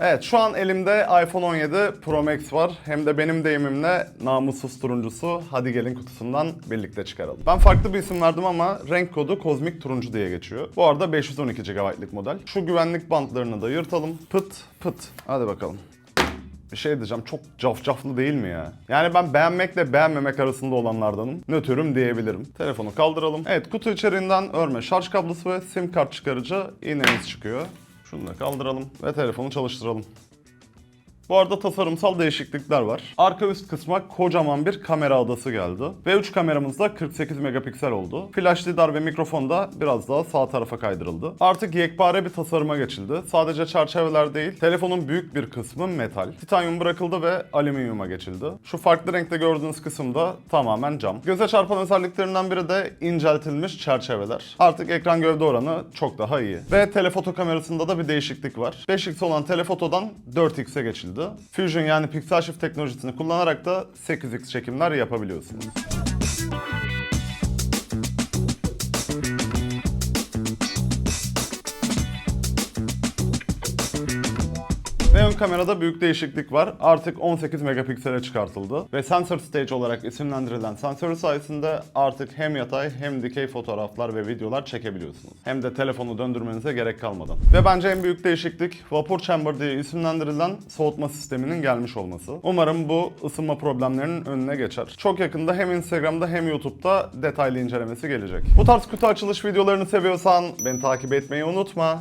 Evet şu an elimde iPhone 17 Pro Max var. Hem de benim deyimimle namussuz turuncusu. Hadi gelin kutusundan birlikte çıkaralım. Ben farklı bir isim verdim ama renk kodu kozmik turuncu diye geçiyor. Bu arada 512 GB'lık model. Şu güvenlik bantlarını da yırtalım. Pıt pıt. Hadi bakalım. Bir şey diyeceğim çok cafcaflı değil mi ya? Yani ben beğenmekle beğenmemek arasında olanlardanım. Nötrüm diyebilirim. Telefonu kaldıralım. Evet kutu içeriğinden örme şarj kablosu ve sim kart çıkarıcı iğnemiz çıkıyor. Şunu da kaldıralım ve telefonu çalıştıralım. Bu arada tasarımsal değişiklikler var. Arka üst kısma kocaman bir kamera adası geldi. V3 kameramız da 48 megapiksel oldu. Flash lidar ve mikrofon da biraz daha sağ tarafa kaydırıldı. Artık yekpare bir tasarıma geçildi. Sadece çerçeveler değil, telefonun büyük bir kısmı metal. Titanyum bırakıldı ve alüminyuma geçildi. Şu farklı renkte gördüğünüz kısım da tamamen cam. Göze çarpan özelliklerinden biri de inceltilmiş çerçeveler. Artık ekran gövde oranı çok daha iyi. Ve telefoto kamerasında da bir değişiklik var. 5x olan telefotodan 4x'e geçildi. Fusion yani Pixel Shift teknolojisini kullanarak da 8x çekimler yapabiliyorsunuz. Ön kamerada büyük değişiklik var. Artık 18 megapiksele çıkartıldı. Ve Sensor Stage olarak isimlendirilen sensörü sayesinde artık hem yatay hem dikey fotoğraflar ve videolar çekebiliyorsunuz. Hem de telefonu döndürmenize gerek kalmadan. Ve bence en büyük değişiklik Vapor Chamber diye isimlendirilen soğutma sisteminin gelmiş olması. Umarım bu ısınma problemlerinin önüne geçer. Çok yakında hem Instagram'da hem YouTube'da detaylı incelemesi gelecek. Bu tarz kutu açılış videolarını seviyorsan beni takip etmeyi unutma.